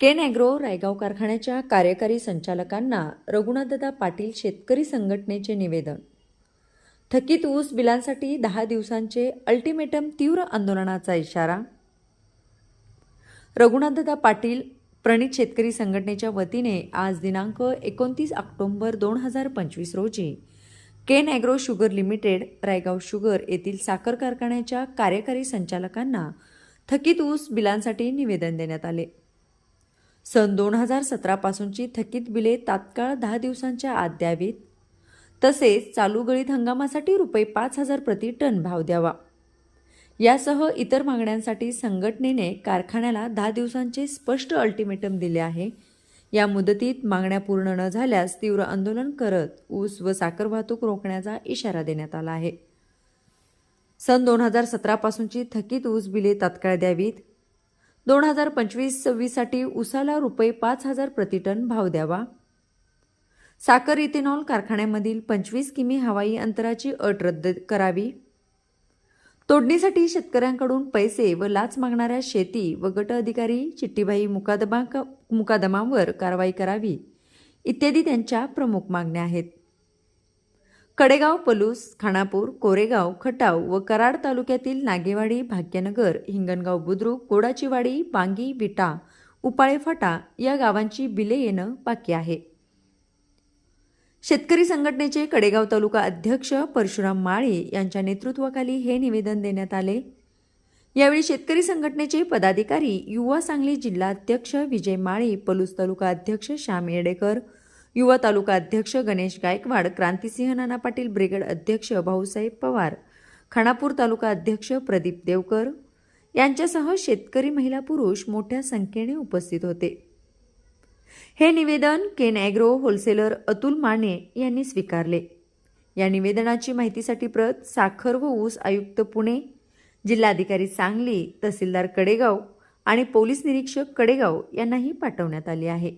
केन agro Raigaon कारखान्याच्या कार्यकारी संचालकांना रघुनाथदा पाटील शेतकरी संघटनेचे निवेदन. थकीत ऊस बिलांसाठी दहा दिवसांचे अल्टिमेटम तीव्र आंदोलनाचा इशारा. रघुनाथदा पाटील प्रणित शेतकरी संघटनेच्या वतीने आज दिनांक एकोणतीस ऑक्टोंबर दोन हजार पंचवीस रोजी cane agro sugar limited Raigaon sugar येथील साखर कारखान्याच्या कार्यकारी संचालकांना थकीत ऊस बिलांसाठी निवेदन देण्यात आले. सन दोन हजार सतरापासूनची थकीत बिले तात्काळ दहा दिवसांच्या आत द्यावीत. तसेच चालू गळीत हंगामासाठी रुपये पाच हजार प्रति टन भाव द्यावा. यासह इतर मागण्यांसाठी संघटनेने कारखान्याला दहा दिवसांचे स्पष्ट अल्टिमेटम दिले आहे. या मुदतीत मागण्या पूर्ण न झाल्यास तीव्र आंदोलन करत ऊस व साखर वाहतूक रोखण्याचा इशारा देण्यात आला आहे. सन दोन हजार सतरापासूनची थकीत ऊस बिले तात्काळ द्यावीत. दोन हजार पंचवीस सव्वीससाठी उसाला रुपये पाच हजार प्रतिटन भाव द्यावा. साखर इथेनॉल कारखान्यामधील पंचवीस किमी हवाई अंतराची अट रद्द करावी. तोडणीसाठी शेतकऱ्यांकडून पैसे व लाच मागणाऱ्या शेती व गट अधिकारी चिठ्ठीबाई मुकादमा मुकादमांवर कारवाई करावी. इत्यादी त्यांच्या प्रमुख मागण्या आहेत. कडेगाव पलूस खानापूर कोरेगाव खटाव व कराड तालुक्यातील नागेवाडी भाग्यनगर हिंगणगाव बुद्रुक कोडाचीवाडी बांगी विटा उपाळे फाटा या गावांची बिले येणं बाकी आहे. शेतकरी संघटनेचे कडेगाव तालुका अध्यक्ष परशुराम माळी यांच्या नेतृत्वाखाली हे निवेदन देण्यात आले. यावेळी शेतकरी संघटनेचे पदाधिकारी युवा सांगली जिल्हा अध्यक्ष विजय माळी पलूस तालुका अध्यक्ष श्याम येडेकर युवा तालुका अध्यक्ष गणेश गायकवाड क्रांतिसिंह नाना पाटील ब्रिगेड अध्यक्ष भाऊसाहेब पवार खानापूर तालुका अध्यक्ष प्रदीप देवकर यांच्यासह शेतकरी महिला पुरुष मोठ्या संख्येने उपस्थित होते. हे निवेदन cane agro wholesaler Atul Mane यांनी स्वीकारले. या निवेदनाची माहितीसाठी प्रत साखर व ऊस आयुक्त पुणे जिल्हाधिकारी सांगली तहसीलदार कडेगाव आणि पोलीस निरीक्षक कडेगाव यांनाही पाठवण्यात आले आहे.